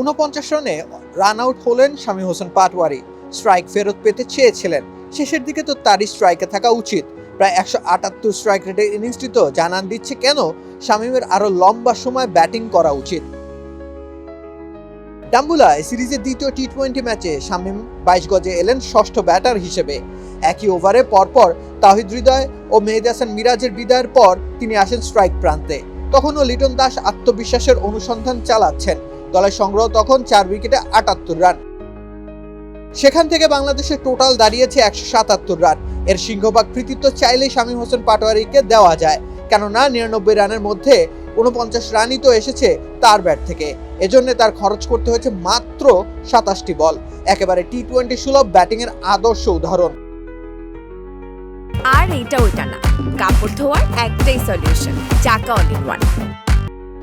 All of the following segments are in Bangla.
উনপঞ্চাশ রানে রান আউট হলেন শামীম হোসেন পাটওয়ারি স্ট্রাইক ফেরত পেতে চেয়েছিলেন। শেষের দিকে তো তারই স্ট্রাইকে থাকা উচিত। প্রায় একশো আটাত্তর স্ট্রাইক রেটের ইনিংসটি তো জানান দিচ্ছে কেন? শামীমের আরও লম্বা সময় ব্যাটিং করা উচিত। ডাম্বুলায় সিরিজের দ্বিতীয় টি টোয়েন্টি ম্যাচে শামীম বাইশ গজে এলেন ষষ্ঠ ব্যাটার হিসেবে। একই ওভারে পরপর তাহিদ হৃদয় ও মেহেদি হাসান মিরাজের বিদায়ের পর তিনি আসেন স্ট্রাইক প্রান্তে। তখনও লিটন দাস আত্মবিশ্বাসের অনুসন্ধান চালাচ্ছেন। দলের সংগ্রহ তখন চার উইকেটে আটাত্তর রান। সেখান থেকে বাংলাদেশের টোটাল দাঁড়িয়েছে একশো সাতাত্তর রান। এর সিংহভাগ কৃতিত্ব চাইলেই শামীম হোসেন পাটোয়ারিকে দেওয়া যায়। কেননা, নিরানব্বই রানের মধ্যে উনপঞ্চাশ রানই তো এসেছে তার ব্যাট থেকে। এজন্য তার খরচ করতে হয়েছে মাত্র সাতাশটি বল। একেবারে টি টোয়েন্টি সুলভ ব্যাটিংয়ের আদর্শ উদাহরণ। আর এটা ওইটা না। কাপড় ধোয়ার একটাই সলিউশন চাকা অল ওয়ান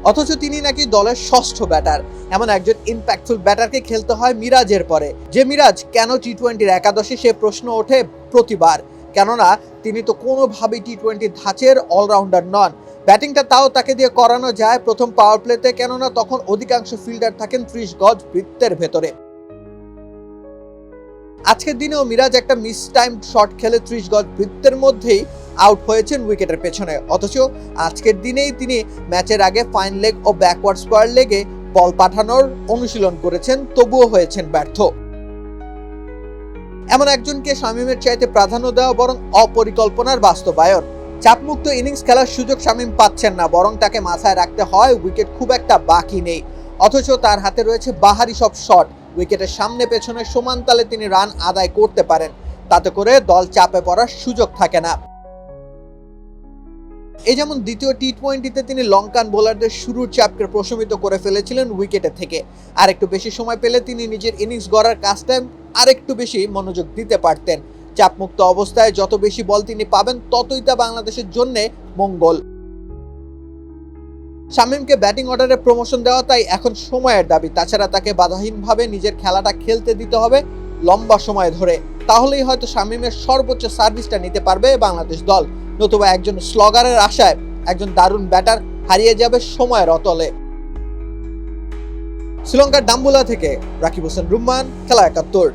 অথচ তিনি নাকি দলের ষষ্ঠ ব্যাটার। এমন একজন ইম্প্যাক্টফুল ব্যাটারকে খেলতে হয় মিরাজের পরে। যে মিরাজ কেন টি টোয়েন্টির একাদশে সে প্রশ্ন ওঠে প্রতিবার। কেননা তিনি তো কোনোভাবেই টি টোয়েন্টি ধাঁচের অলরাউন্ডার নন। ব্যাটিংটা তাও তাকে দিয়ে করানো যায় প্রথম পাওয়ার প্লেতে কেননা তখন অধিকাংশ ফিল্ডার থাকেন ত্রিশ গজ বৃত্তের ভেতরে। আজকের দিনেও মিরাজ একটা মিস টাইম শট খেলে ত্রিশ গজ বৃত্তের মধ্যেই আউট হয়েছেন উইকেটের পেছনে। অথচ আজকের দিনেই তিনি ম্যাচের আগে ফাইন লেগ ও ব্যাকওয়ার্ড স্কোয়ার লেগে বল পাঠানোর অনুশীলন করেছেন, তবুও হয়েছেন ব্যর্থ। এমন একজনকে শামীমের চাইতে প্রাধান্য দেওয়া বরং অপরিকল্পনার বাস্তবায়ন। চাপমুক্ত ইনিংস খেলার সুযোগ শামীম পাচ্ছেন না, বরং তাকে মাথায় রাখতে হয় উইকেট খুব একটা বাকি নেই। অথচ তার হাতে রয়েছে বাহারি সব শট। উইকেটের সামনে পেছনে সমান তালে তিনি রান আদায় করতে পারেন। তাতে করে দল চাপে পড়ার সুযোগ থাকে না। এই যেমন দ্বিতীয় টি টোয়েন্টিতে তিনি লঙ্কান বোলারদের শুরুর চাপকে প্রশমিত করে ফেলেছিলেন উইকেটে থেকে। আর একটু বেশি সময় পেলে তিনি নিজের ইনিংস গড়ার কাজটায় আরেকটু বেশি মনোযোগ দিতে পারতেন। চাপমুক্ত অবস্থায় যত বেশি বল তিনি পাবেন, ততই তা বাংলাদেশের জন্য মঙ্গল। শামীমকে ব্যাটিং অর্ডারে প্রমোশন দেওয়া তাই এখন সময়ের দাবি। তাছাড়া তাকে বাধাহীনভাবে নিজের খেলাটা খেলতে দিতে হবে লম্বা সময় ধরে। তাহলেই হয়তো শামীমের সর্বোচ্চ সার্ভিসটা নিতে পারবে বাংলাদেশ দল। নতুবা একজন স্লগারের আশায় একজন দারুণ ব্যাটার হারিয়ে যাবে সময়ের অতলে। শ্রীলঙ্কার ডাম্বুলা থেকে রাকিব হোসেন রুম্মান, খেলা একাত্তর।